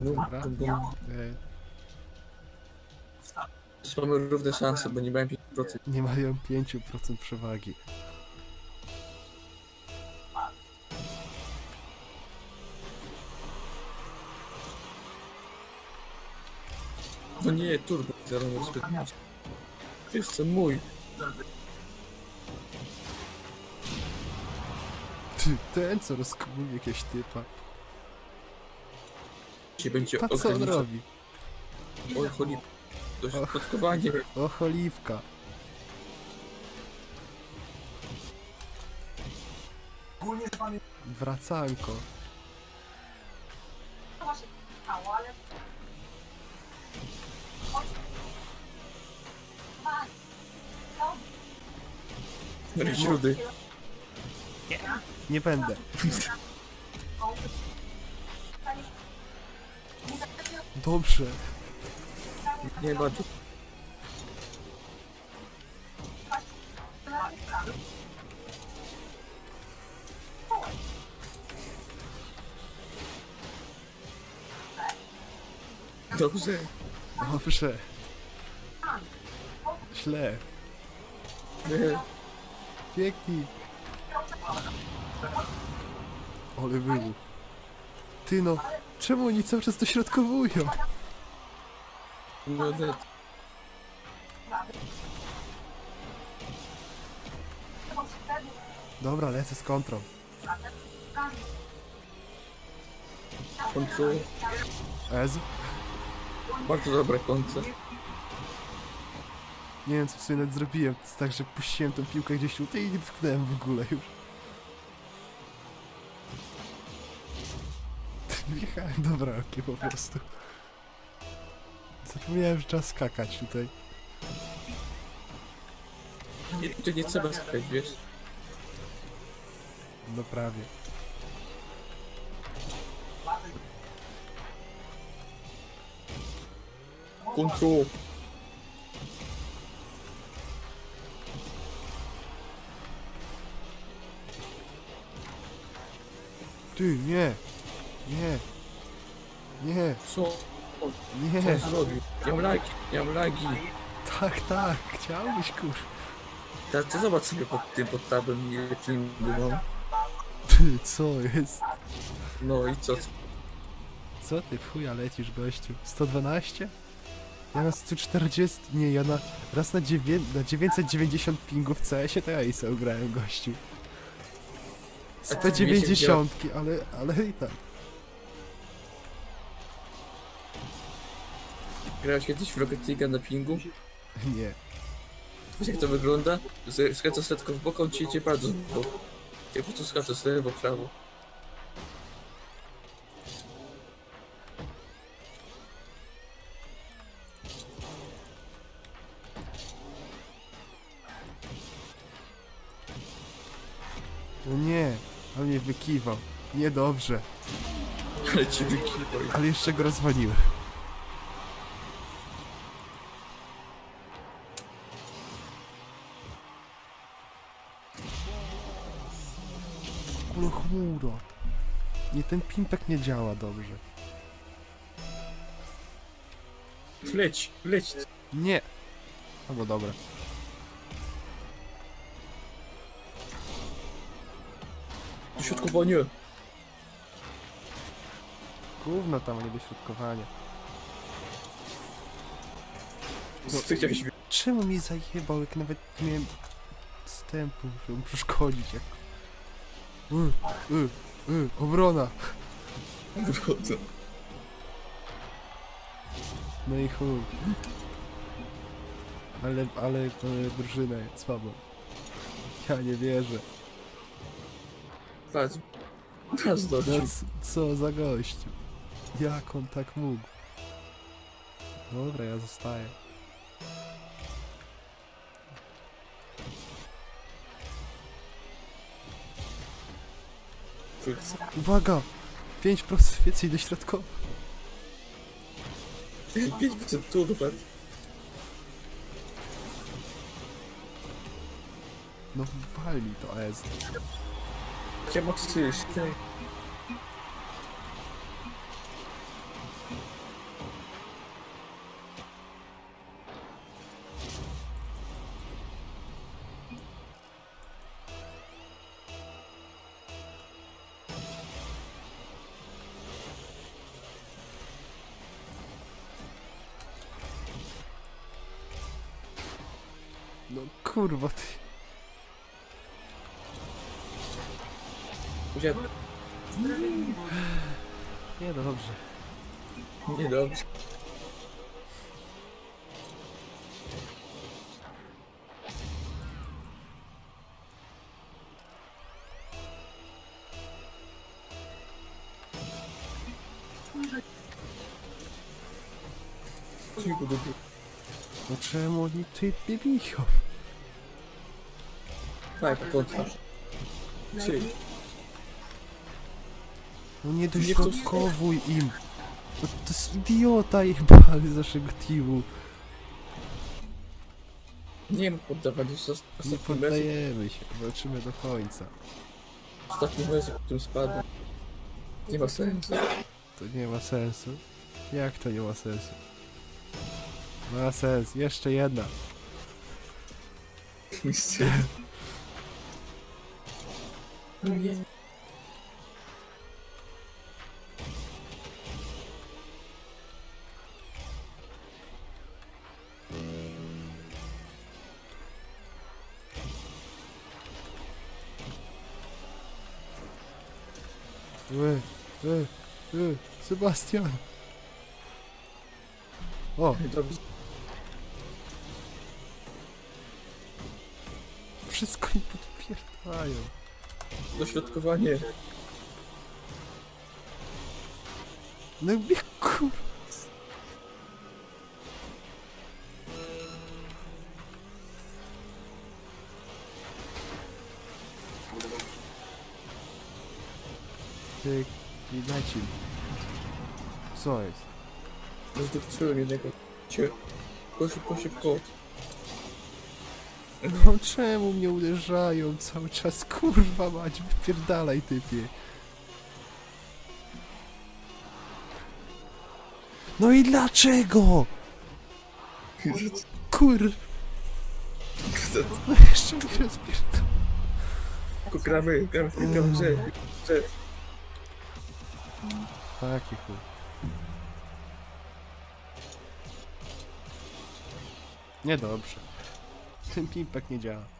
Dobra. E, mamy równe szanse, bo nie miałem 5%. nie mają 5% przewagi. No nie, turbo, zaraz rozpędzę. Wiesz co, mój. Ty, ten co rozkmuje jakiegoś typa. Dzisiaj będzie Patrz co on robi. Oj, choli. Dość O. podkowanie. O, choliwka. Wracanko. Rysiudy. Nie będę. Dobrze. Nie ma tu. Dobrze. Dobrze. Źle. Nie. Pięknie. Ale wybuch. Ty no, czemu oni cały czas dośrodkowują? Nie odetnę. Dobra, lecę z kontrą. Kontrol. Ez? Bardzo dobre końce. Nie wiem co w sumie nawet zrobiłem. To jest tak, że puściłem tą piłkę gdzieś tutaj i nie dotknąłem w ogóle już. Wjechałem do bramki po prostu. Zapomniałem, że trzeba skakać tutaj. Nie, tu nie trzeba skakać, wiesz? No prawie. Kontrol. Ty, nie! Nie! Nie! Co? Nie! Co zrobił? Ja mam lagi, ja mam lagi. Tak, tak! Chciałbyś kur... Ta, ty zobacz sobie pod tym, pod tabem ile pingu mam. Ty, co jest? No i co? Co ty w chuja lecisz, gościu? 112? Ja na 140... Nie, ja na... Raz na, dziewię... na 990 pingów w CS-ie to ja i sobie grałem, gościu. A ty 190, ale... ale i tak. Grałeś kiedyś w Rocket League na pingu? Nie. Wiesz jak to wygląda? Skręcasz setką w bok, on ci idzie bardzo w bok. Ja po prostu skaczę z lewo, w prawo. No nie. On mnie wykiwał. Niedobrze. Ale ci wykiwał. Ale jeszcze go rozwaliłem. Chmura. Nie, ten pimpek nie działa dobrze. Leć, leć. Nie. Albo dobra. Dośrodkowanie. Gówno tam, a nie dośrodkowanie. Chciałeś Czemu mi zajebał, jak nawet nie miałem wstępu, żeby mu przeszkodzić, jak... Y, y, y, obrona! Wrodzę. No i chuj. Ale, ale e, drużyna jest słaba. Ja nie wierzę. Patrz. Patrz No c- co za gościu. Jak on tak mógł? Dobra, ja zostaję. Uwaga! 5% więcej do dośrodkowo. 5% turbat. No wali to AS. Ja mam 30. kurwa ty. Gdzie? Nie no dobrze. Niedobrze. Cicho, dobry. No czemu oni ty nie biją? Tak, kontra. Trzy. No nie Nie dośrodkowuj im. No to jest idiota jebany z naszego teamu. Nie ma poddawać już ost- Nie poddajemy się, walczymy do końca. ostatni mecz, w którym spadł. Nie ma sensu. To nie ma sensu. Jak to nie ma sensu? Ma sens, jeszcze jedna. Mistrz. No nie. Ły, ły, ły, Sebastian! O, wszystko mi podpierdalają. Dośrodkowanie. No i kur... Ty, i leci. Co jest? Rozdupczyłem jednego. Cię. Szybko, szybko, szybko. No czemu mnie uderzają cały czas? Kurwa mać, wypierdalaj typie. No i dlaczego? Kur... No jeszcze mi rozpierdala. Tylko gramy, gramy, gramy, że, że. Taki chuj. Niedobrze. Ten pimpek nie działa.